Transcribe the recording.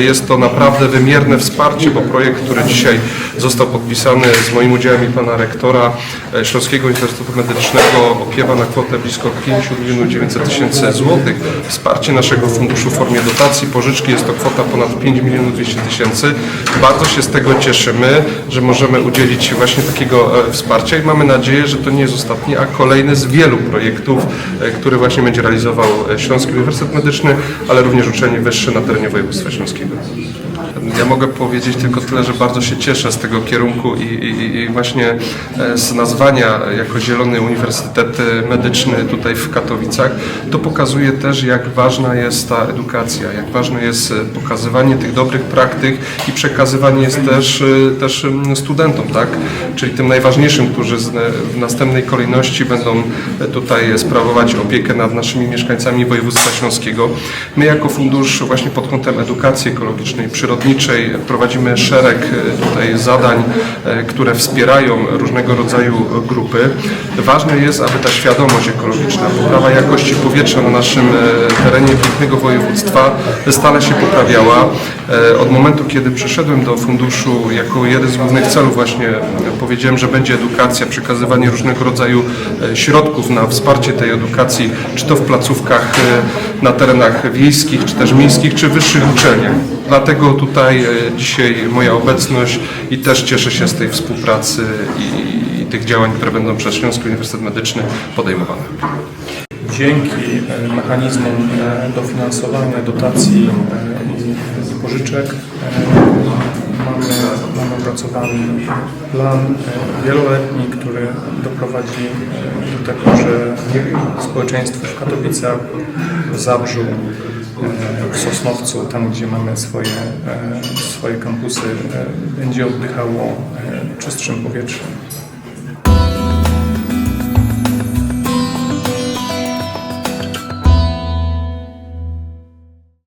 jest to naprawdę wymierne wsparcie, bo projekt, który dzisiaj został podpisany z moim udziałem i pana rektora e, Śląskiego Uniwersytetu Medycznego opiewa na kwotę blisko 5 milionów 900 tysięcy złotych. Wsparcie naszego funduszu w formie dotacji, pożyczki jest to kwota ponad 5 milionów 200 tysięcy. Bardzo się z tego cieszymy, że możemy udzielić właśnie takiego e, wsparcia i mamy nadzieję, że to nie jest ostatni, a kolejny z wielu projektów, e, który właśnie będzie realizował Śląski Uniwersytet Medyczny, ale również uczelnie wyższe na terenie województwa śląskiego. してい。Ja mogę powiedzieć tylko tyle, że bardzo się cieszę z tego kierunku i, i, i właśnie e, z nazwania jako Zielony Uniwersytet Medyczny tutaj w Katowicach. To pokazuje też, jak ważna jest ta edukacja, jak ważne jest e, pokazywanie tych dobrych praktyk i przekazywanie jest też, e, też studentom, tak? Czyli tym najważniejszym, którzy w następnej kolejności będą e, tutaj sprawować opiekę nad naszymi mieszkańcami województwa śląskiego. My jako fundusz właśnie pod kątem edukacji ekologicznej, przyrodniczej prowadzimy szereg e, tutaj zadań, e, które wspierają różnego rodzaju grupy. Ważne jest, aby ta świadomość ekologiczna, poprawa jakości powietrza na naszym e, terenie pięknego województwa stale się poprawiała. Od momentu, kiedy przyszedłem do funduszu, jako jeden z głównych celów właśnie powiedziałem, że będzie edukacja, przekazywanie różnego rodzaju środków na wsparcie tej edukacji, czy to w placówkach na terenach wiejskich, czy też miejskich, czy wyższych uczelniach. Dlatego tutaj e, dzisiaj moja obecność i też cieszę się z tej współpracy i, i tych działań, które będą przez Śląski Uniwersytet Medyczny podejmowane. Dzięki e, mechanizmom e, dofinansowania, dotacji i pożyczek mamy, mamy opracowany plan wieloletni, który doprowadzi do tego, że społeczeństwo w Katowicach, w Zabrzu, w Sosnowcu, tam gdzie mamy swoje, e, swoje kampusy, e, będzie oddychało e, czystszym powietrzem.